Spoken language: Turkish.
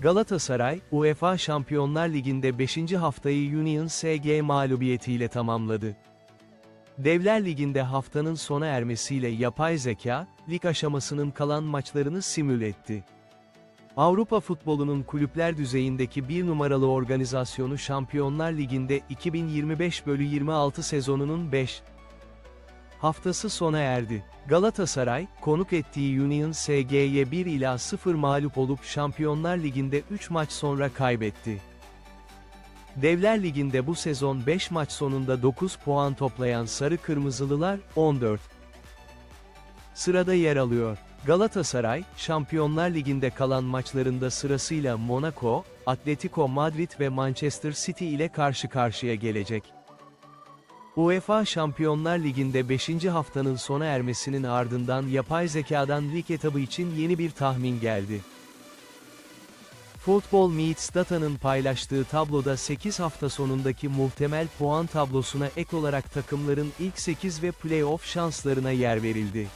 Galatasaray, UEFA Şampiyonlar Ligi'nde 5. haftayı Union SG mağlubiyetiyle tamamladı. Devler Ligi'nde haftanın sona ermesiyle yapay zeka, lig aşamasının kalan maçlarını simüle etti. Avrupa futbolunun kulüpler düzeyindeki bir numaralı organizasyonu Şampiyonlar Ligi'nde 2025-26 sezonunun 5 haftası sona erdi. Galatasaray, konuk ettiği Union SG'ye 1 ila 0 mağlup olup Şampiyonlar Ligi'nde 3 maç sonra kaybetti. Devler Ligi'nde bu sezon 5 maç sonunda 9 puan toplayan Sarı Kırmızılılar, 14 sırada yer alıyor. Galatasaray, Şampiyonlar Ligi'nde kalan maçlarında sırasıyla Monaco, Atletico Madrid ve Manchester City ile karşı karşıya gelecek. UEFA Şampiyonlar Ligi'nde 5. haftanın sona ermesinin ardından yapay zekadan lig etabı için yeni bir tahmin geldi. Football Meets Data'nın paylaştığı tabloda 8 hafta sonundaki muhtemel puan tablosuna ek olarak takımların ilk 8 ve playoff şanslarına yer verildi.